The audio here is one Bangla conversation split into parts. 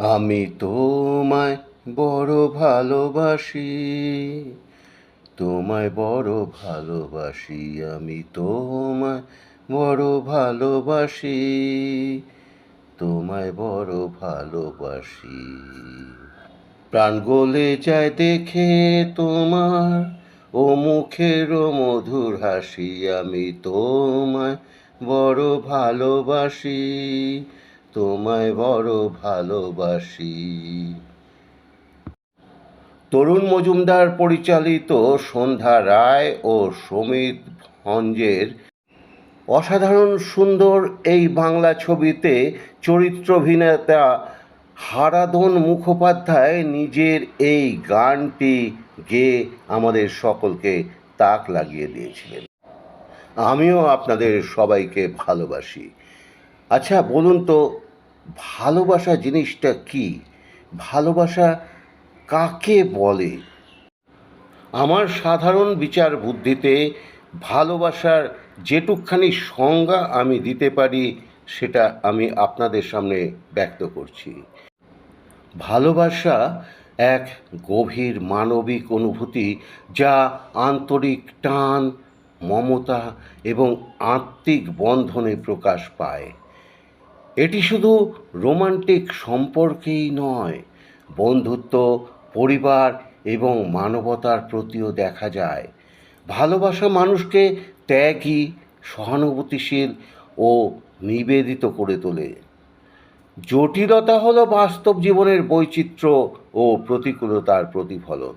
আমি তোমায় বড় ভালোবাসি, তোমায় বড় ভালোবাসি, আমি তোমায় বড় ভালোবাসি, তোমায় বড় ভালোবাসি। প্রাণ গলে যায় দেখে তোমার, ও মুখের মধুর হাসি, আমি তোমায় বড় ভালোবাসি। তোমায় বড় ভালোবাসি। তরুণ মজুমদার পরিচালিত সন্ধ্যা রায় ও সমিত ভঞ্জের অসাধারণ সুন্দর এই বাংলা ছবিতে চরিত্রাভিনেতা হারাধন মুখোপাধ্যায় নিজের এই গানটি গেয়ে আমাদের সকলকে তাক লাগিয়ে দিয়েছিলেন। আমিও আপনাদের সবাইকে ভালোবাসি। আচ্ছা বলুন তো ভালোবাসা জিনিসটা কি? ভালোবাসা কাকে বলে? আমার সাধারণ বিচার বুদ্ধিতে ভালোবাসার যেটুকখানি সংজ্ঞা আমি দিতে পারি, সেটা আমি আপনাদের সামনে ব্যক্ত করছি। ভালোবাসা এক গভীর মানবিক অনুভূতি যা আন্তরিক টান, মমতা এবং আত্মিক বন্ধনে প্রকাশ পায়। এটি শুধু রোমান্টিক সম্পর্কেই নয়, বন্ধুত্ব, পরিবার এবং মানবতার প্রতিও দেখা যায়। ভালোবাসা মানুষকে ত্যাগী, সহানুভূতিশীল ও নিবেদিত করে তোলে। জটিলতা হলো বাস্তব জীবনের বৈচিত্র্য ও প্রতিকূলতার প্রতিফলন।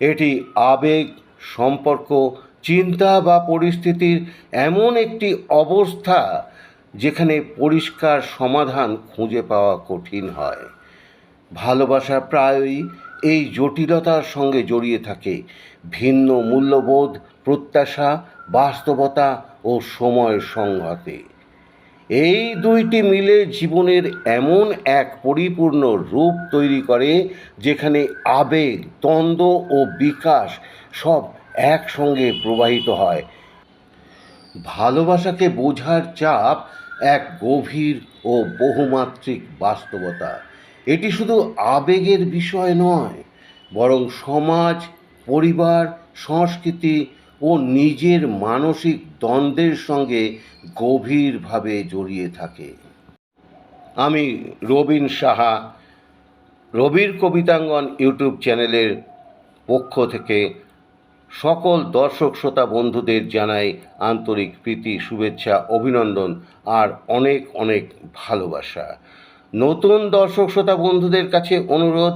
এটি আবেগ, সম্পর্ক, চিন্তা বা পরিস্থিতির এমন একটি অবস্থা যেখানে পরিষ্কার সমাধান খুঁজে পাওয়া কঠিন হয়। ভালোবাসা প্রায়ই এই জটিলতার সঙ্গে জড়িয়ে থাকে। ভিন্ন মূল্যবোধ, প্রত্যাশা, বাস্তবতা ও সময়ের সংঘাতে। এই দুইটি মিলে জীবনের এমন এক পরিপূর্ণ রূপ তৈরি করে, যেখানে আবেগ, দ্বন্দ্ব ও বিকাশ সব একসঙ্গে প্রবাহিত হয়। ভালোবাসাকে বোঝার চাপ এক গভীর ও বহুমাত্রিক বাস্তবতা। এটি শুধু আবেগের বিষয় নয়, বরং সমাজ, পরিবার, সংস্কৃতি ও নিজের মানসিক দ্বন্দ্বের সঙ্গে গভীরভাবে জড়িয়ে থাকে। আমি রবিন সাহা, রবির কবিতাঙ্গন ইউটিউব চ্যানেলের পক্ষ থেকে সকল দর্শক, শ্রোতা, বন্ধুদের জানাই আন্তরিক প্রীতি, শুভেচ্ছা, অভিনন্দন আর অনেক অনেক ভালোবাসা। নতুন দর্শক, শ্রোতা, বন্ধুদের কাছে অনুরোধ,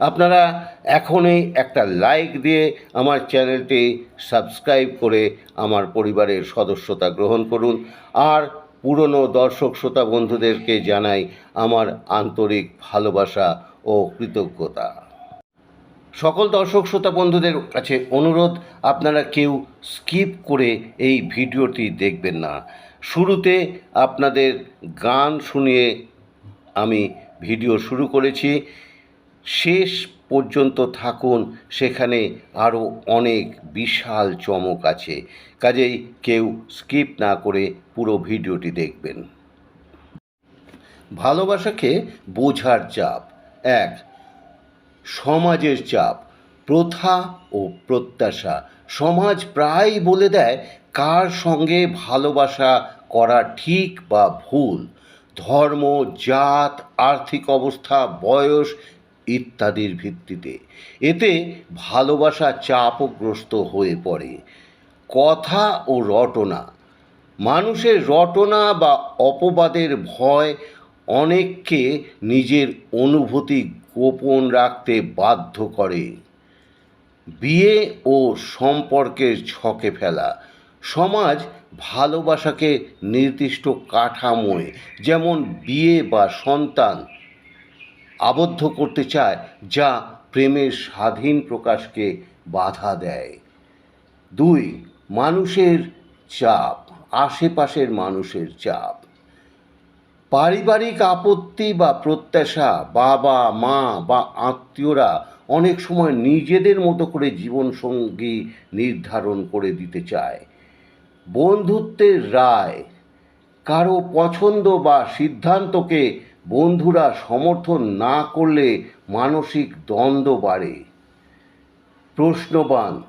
আপনারা এখনই একটা লাইক দিয়ে আমার চ্যানেলটি সাবস্ক্রাইব করে আমার পরিবারের সদস্যতা গ্রহণ করুন আর পুরনো দর্শক, শ্রোতা, বন্ধুদেরকে জানাই আমার আন্তরিক ভালোবাসা ও কৃতজ্ঞতা। সকল দর্শক, শ্রোতা, বন্ধুদের কাছে অনুরোধ, আপনারা কেউ স্কিপ করে এই ভিডিওটি দেখবেন না। শুরুতে আপনাদের গান শুনিয়ে আমি ভিডিও শুরু করেছি। শেষ পর্যন্ত থাকুন, সেখানে আরও অনেক বিশাল চমক আছে। কাজেই কেউ স্কিপ না করে পুরো ভিডিওটি দেখবেন। ভালোবাসাকে বোঝার চাপ। এক সমাজের চাপ, প্রথা ও প্রত্যাশা। সমাজ প্রায় বলে দেয়, কার সঙ্গে ভালোবাসা করা ঠিক বা ভুল? ধর্ম, জাত, আর্থিক অবস্থা, বয়স ইত্যাদির ভিত্তিতে। এতে ভালোবাসা চাপগ্রস্ত হয়ে পড়ে। কথা ও রটনা। মানুষের রটনা বা অপবাদের ভয় অনেককে নিজের অনুভূতি গোপন রাখতে বাধ্য করে। বিয়ে ও সম্পর্কের ছকে ফেলা। সমাজ ভালোবাসাকে নির্দিষ্ট কাঠামোয়, যেমন বিয়ে বা সন্তান, আবদ্ধ করতে চায়, যা প্রেমের স্বাধীন প্রকাশকে বাধা দেয়। দুই, মানুষের চাপ, আশেপাশের মানুষের চাপ। পারিবারিক আপত্তি বা প্রত্যাশা বাবা, মা বা আত্মীয়রা অনেক সময় নিজেদের মতো করে জীবনসঙ্গী নির্ধারণ করে দিতে চায়। বন্ধুত্বের রায়, কারও পছন্দ বা সিদ্ধান্তকে বন্ধুরা সমর্থন না করলে মানসিক দ্বন্দ্ব বাড়ে। প্রশ্নবান,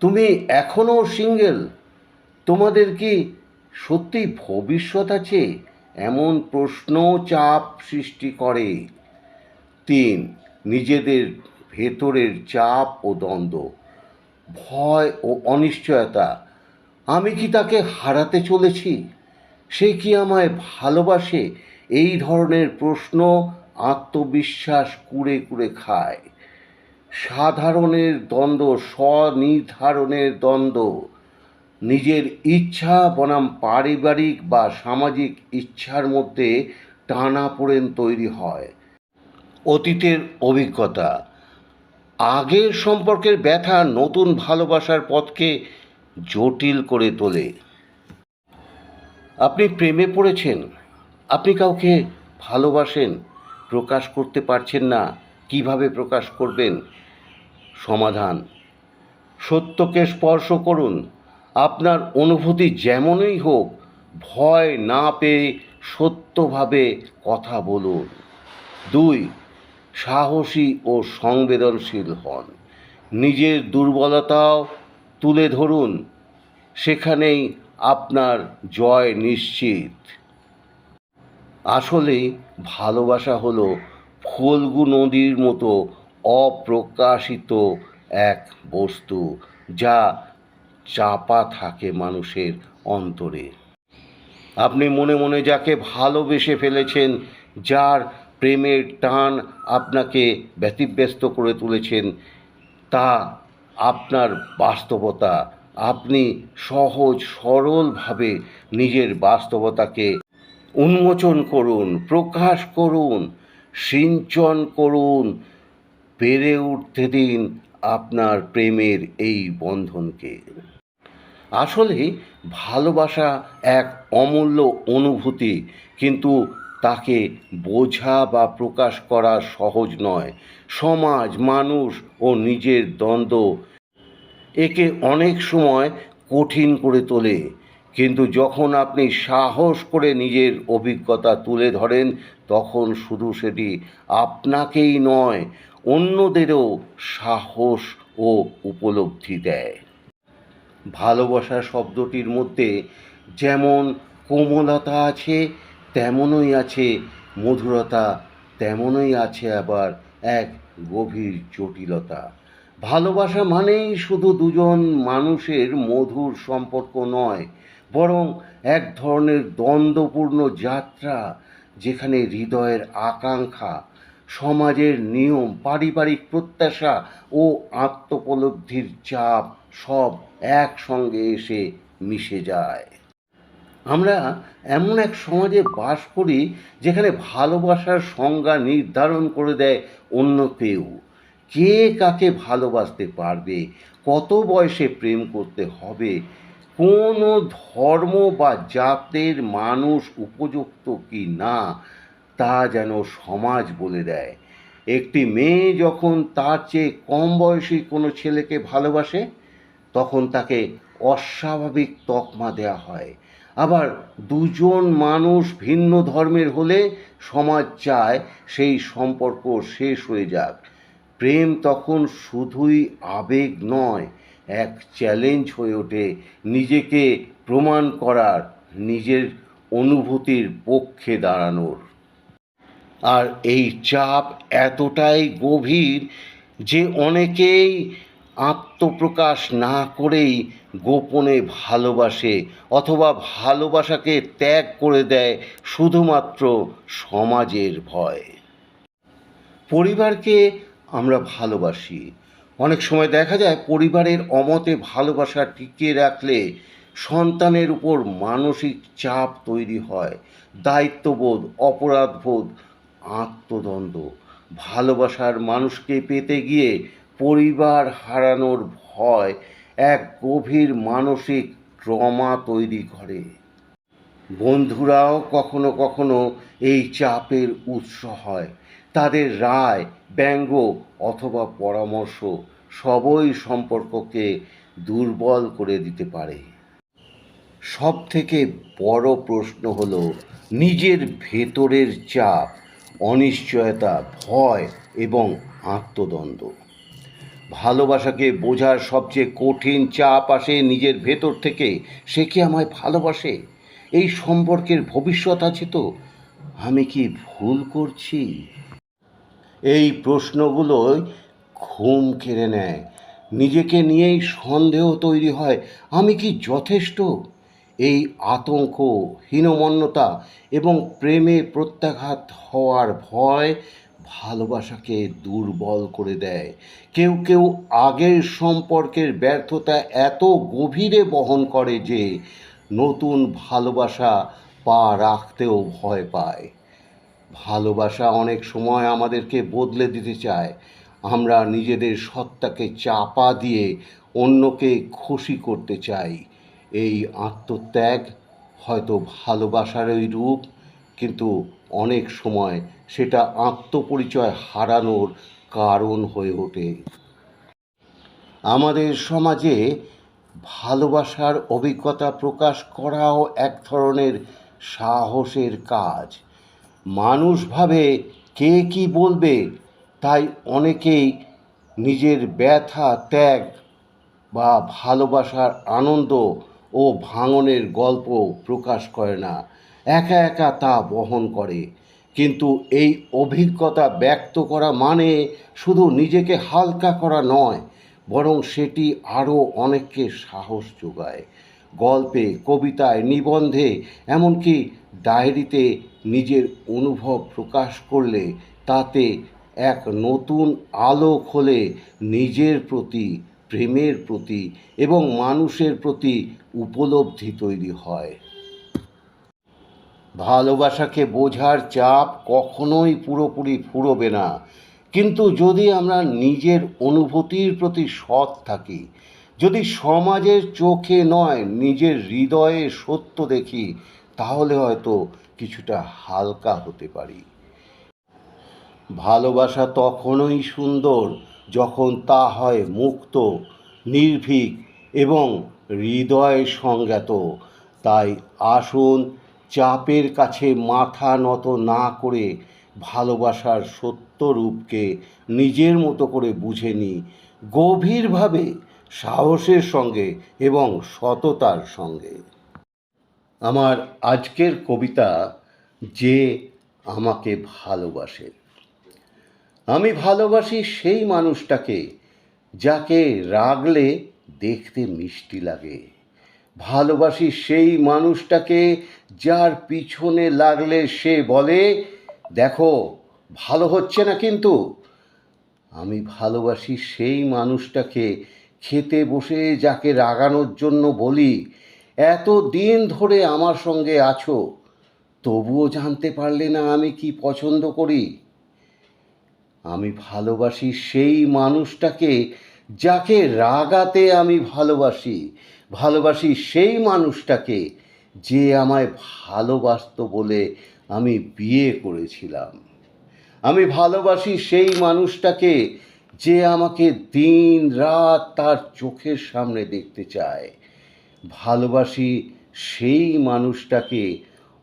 তুমি এখনও সিঙ্গেল? তোমাদের কি সত্যি ভবিষ্যৎ আছে? এমন প্রশ্ন চাপ সৃষ্টি করে। তিন, নিজেদের ভেতরের চাপ ও দ্বন্দ্ব, ভয় ও অনিশ্চয়তা। আমি কি তাকে হারাতে চলেছি? সে কি আমায় ভালোবাসে? এই ধরনের প্রশ্ন আত্মবিশ্বাস কুড়ে কুড়ে খায়। সাধারণের দ্বন্দ্ব, স্বনির্ধারণের দ্বন্দ্ব নিজের ইচ্ছা বনাম পারিবারিক বা সামাজিক ইচ্ছার মধ্যে টানাপোড়েন তৈরি হয়। অতীতের অভিজ্ঞতা। আগের সম্পর্কের ব্যথা নতুন ভালোবাসার পথকে জটিল করে তোলে। আপনি প্রেমে পড়েছেন। আপনি কাউকে ভালোবাসেন। প্রকাশ করতে পারছেন না। কীভাবে প্রকাশ করবেন? সমাধান। সত্যকে স্পর্শ করুন। আপনার অনুভূতি যেমনই হোক, ভয় না পেয়ে সত্যভাবে কথা বলুন। দুই, সাহসী ও সংবেদনশীল হন। নিজের দুর্বলতাও তুলে ধরুন। সেখানেই আপনার জয় নিশ্চিত। আসলে ভালোবাসা হলো ফল্গু নদীর মতো অপ্রকাশিত এক বস্তু, যা চাপা থাকে মানুষের অন্তরে। আপনি মনে মনে যাকে ভালোবেসে ফেলেছেন, যার প্রেমের টান আপনাকে ব্যতিব্যস্ত করে তুলেছেন, তা আপনার বাস্তবতা। আপনি সহজ, সরলভাবে নিজের বাস্তবতাকে উন্মোচন করুন, প্রকাশ করুন, সিঞ্চন করুন, বেড়ে উঠতে দিন আপনার প্রেমের এই বন্ধনকে। আসলে ভালোবাসা এক অমূল্য অনুভূতি, কিন্তু তাকে বোঝা বা প্রকাশ করা সহজ নয়। সমাজ, মানুষ ও নিজের দ্বন্দ্ব একে অনেক সময় কঠিন করে তোলে, কিন্তু যখন আপনি সাহস করে নিজের অভিজ্ঞতা তুলে ধরেন, তখন শুধু সেটি আপনাকেই নয়, অন্যদেরও সাহস ও উপলব্ধি দেয়। ভালোবাসা শব্দটির মধ্যে যেমন কোমলতা আছে, তেমনই আছে মধুরতা, তেমনই আছে আবার এক গভীর জটিলতা। ভালোবাসা মানেই শুধু দুজন মানুষের মধুর সম্পর্ক নয়, বরং এক ধরনের দ্বন্দ্বপূর্ণ যাত্রা, যেখানে হৃদয়ের আকাঙ্ক্ষা, সমাজের নিয়ম, পারিবারিক প্রত্যাশা ও আত্মোপলব্ধির চাপ সব একসঙ্গে এসে মিশে যায়। আমরা এমন এক সমাজে বাস করি যেখানে ভালোবাসার সংজ্ঞা নির্ধারণ করে দেয় অন্য কেউ। কে কাকে ভালোবাসতে পারবে? কত বয়সে প্রেম করতে হবে? কোন ধর্ম বা জাতের মানুষ উপযুক্ত কি না, তা যেন সমাজ বলে দেয়। একটি মেয়ে যখন তার চেয়ে কম বয়সী কোনো ছেলেকে ভালোবাসে তখন তাকে অস্বাভাবিক তকমা দেওয়া হয়। আবার দুজন মানুষ ভিন্ন ধর্মের হলে সমাজ চায় সেই সম্পর্ক শেষ হয়ে যাক। প্রেম তখন শুধুই আবেগ নয়, এক চ্যালেঞ্জ হয়ে ওঠে নিজেকে প্রমাণ করার, নিজের অনুভূতির পক্ষে দাঁড়ানোর। আর এই চাপ এতটাই গভীর যে অনেকেই আত্মপ্রকাশ না করেই গোপনে ভালোবাসে অথবা ভালোবাসাকে ত্যাগ করে দেয় শুধুমাত্র সমাজের ভয়। পরিবারকে আমরা ভালোবাসি। অনেক সময় দেখা যায় পরিবারের অমতে ভালোবাসা টিকিয়ে রাখলে সন্তানের উপর মানসিক চাপ তৈরি হয়, দায়িত্ববোধ, অপরাধবোধ, আত্মদ্বন্দ্ব। ভালোবাসার মানুষকে পেতে গিয়ে পরিবার হারানোর ভয় এক গভীর মানসিক ট্রমা তৈরি করে। বন্ধুরাও কখনো কখনো এই চাপের উৎস হয়। তাদের রায়, ব্যঙ্গ অথবা পরামর্শ সবই সম্পর্ককে দুর্বল করে দিতে পারে। সব থেকে বড় প্রশ্ন হল, নিজের ভেতরের চাপ, অনিশ্চয়তা, ভয় এবং আত্মদ্বন্দ্ব। ভালোবাসাকে বোঝার সবচেয়ে কঠিন চাপ আসে নিজের ভেতর থেকে। সে কি আমায় ভালোবাসে? এই সম্পর্কের ভবিষ্যৎ আছে তো, আমি কি ভুল করছি? এই প্রশ্নগুলোই ঘুম কেড়ে নেয়। নিজেকে নিয়েই সন্দেহ তৈরি হয়, আমি কি যথেষ্ট? এই আতঙ্ক, হীনমন্যতা এবং প্রেমে প্রত্যাঘাত হওয়ার ভয় ভালোবাসাকে দুর্বল করে দেয়। কেউ কেউ আগের সম্পর্কের ব্যর্থতা এত গভীরে বহন করে যে নতুন ভালোবাসা পা রাখতেও ভয় পায়। ভালোবাসা অনেক সময় আমাদেরকে বদলে দিতে চায়। আমরা নিজেদের সত্তাকে চাপা দিয়ে অন্যকে খুশি করতে চাই। এই আত্মত্যাগ হয়তো ভালোবাসারই রূপ, কিন্তু অনেক সময় সেটা আত্মপরিচয় হারানোর কারণ হয়ে ওঠে। আমাদের সমাজে ভালোবাসার অভিজ্ঞতা প্রকাশ করাও এক ধরনের সাহসের কাজ। মানুষ ভাবে কে কি বলবে, তাই অনেকেই নিজের ব্যথা, ত্যাগ বা ভালোবাসার আনন্দ ও ভাঙনের গল্প প্রকাশ করে না। একা একা তা বহন করে। কিন্তু এই অভিজ্ঞতা ব্যক্ত করা মানে শুধু নিজেকে হালকা করা নয়, বরং সেটি আরও অনেককে সাহস যোগায়। গল্পে, কবিতায় নিবন্ধে, এমনকি ডায়েরিতে নিজের অনুভব প্রকাশ করলে তাতে এক নতুন আলো খোলে নিজের প্রতি, প্রেমের প্রতি এবং মানুষের প্রতি উপলব্ধি তৈরি হয়। ভালোবাসাকে বোঝার চাপ কখনোই পুরোপুরি ফুরোবে না। কিন্তু যদি আমরা নিজের অনুভূতির প্রতি সৎ থাকি, যদি সমাজের চোখে নয়, নিজের হৃদয়ে সত্য দেখি, তাহলে হয়তো কিছুটা হালকা হতে পারি। ভালোবাসা তখনই সুন্দর যখন তা হয় মুক্ত, নির্ভীক এবং হৃদয় সংজ্ঞাত। তাই আসুন চাপের কাছে মাথা নত না করে ভালোবাসার সত্য রূপকে নিজের মতো করে বুঝে নিই গভীরভাবে, সাহসের সঙ্গে এবং সততার সঙ্গে। আমার আজকের কবিতা যে আমাকে ভালোবাসে। আমি ভালোবাসি সেই মানুষটাকে যাকে রাগলে দেখতে মিষ্টি লাগে। ভালোবাসি সেই মানুষটাকে যার পিছনে লাগলে সে বলে, দেখো, ভালো হচ্ছে না কিন্তু। আমি ভালোবাসি সেই মানুষটাকে খেতে বসে যাকে রাগানোর জন্য বলি, এত দিন ধরে আমার সঙ্গে আছো, তবুও জানতে পারলে না আমি কি পছন্দ করি? আমি ভালোবাসি সেই মানুষটাকে যাকে রাগাতে আমি ভালোবাসি ভালোবাসি সেই মানুষটাকে যে আমায় ভালোবাসতো বলে আমি বিয়ে করেছিলাম। আমি ভালোবাসি সেই মানুষটাকে যে আমাকে দিন রাত তার চোখের সামনে দেখতে চায়। ভালোবাসি সেই মানুষটাকে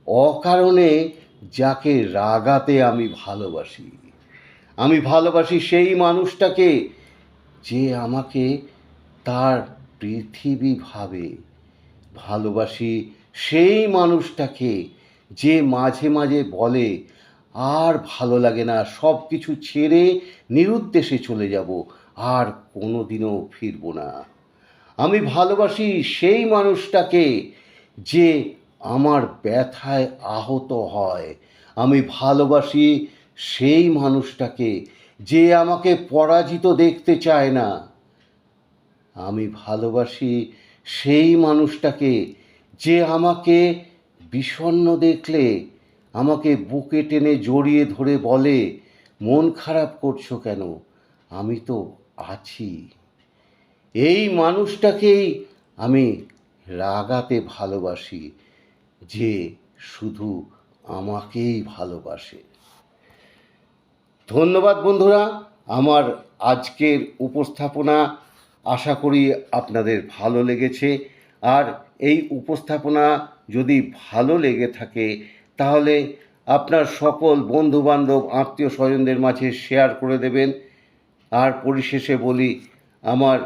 অকারণে যাকে রাগাতে আমি ভালোবাসি। আমি ভালোবাসি সেই মানুষটাকে যে আমাকে তার পৃথিবী ভাবে ভালোবাসি সেই মানুষটাকে যে মাঝে মাঝে বলে, আর ভালো লাগে না, সব কিছু ছেড়ে নিরুদ্দেশে চলে যাব, আর কোনো দিনও ফিরব না। আমি ভালোবাসি সেই মানুষটাকে যে আমার ব্যথায় আহত হয়। আমি ভালোবাসি সেই মানুষটাকে যে আমাকে পরাজিত দেখতে চায় না। আমি ভালোবাসি সেই মানুষটাকে যে আমাকে বিষণ্ণ দেখলে, আমাকে বুকে টেনে জড়িয়ে ধরে বলে, মন খারাপ করছ কেন? আমি তো আছি। এই মানুষটাকেই আমি রাগাতে ভালোবাসি, যে শুধু আমাকেই ভালোবাসে। ধন্যবাদ বন্ধুরা, আমার আজকের উপস্থাপনা আশা করি আপনাদের ভালো লেগেছে। আর এই উপস্থাপনা যদি ভালো লেগে থাকে, তাহলে আপনার সকল বন্ধুবান্ধব আত্মীয় স্বজনদের মাঝে শেয়ার করে দেবেন। আর পরিশেষে বলি, আমার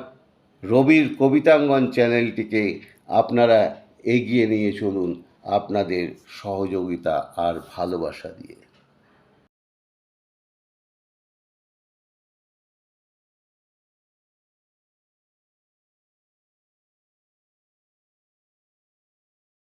রবির কবিতাঙ্গন চ্যানেলটিকে আপনারা এগিয়ে নিয়ে চলুন আপনাদের সহযোগিতা আর ভালোবাসা দিয়ে।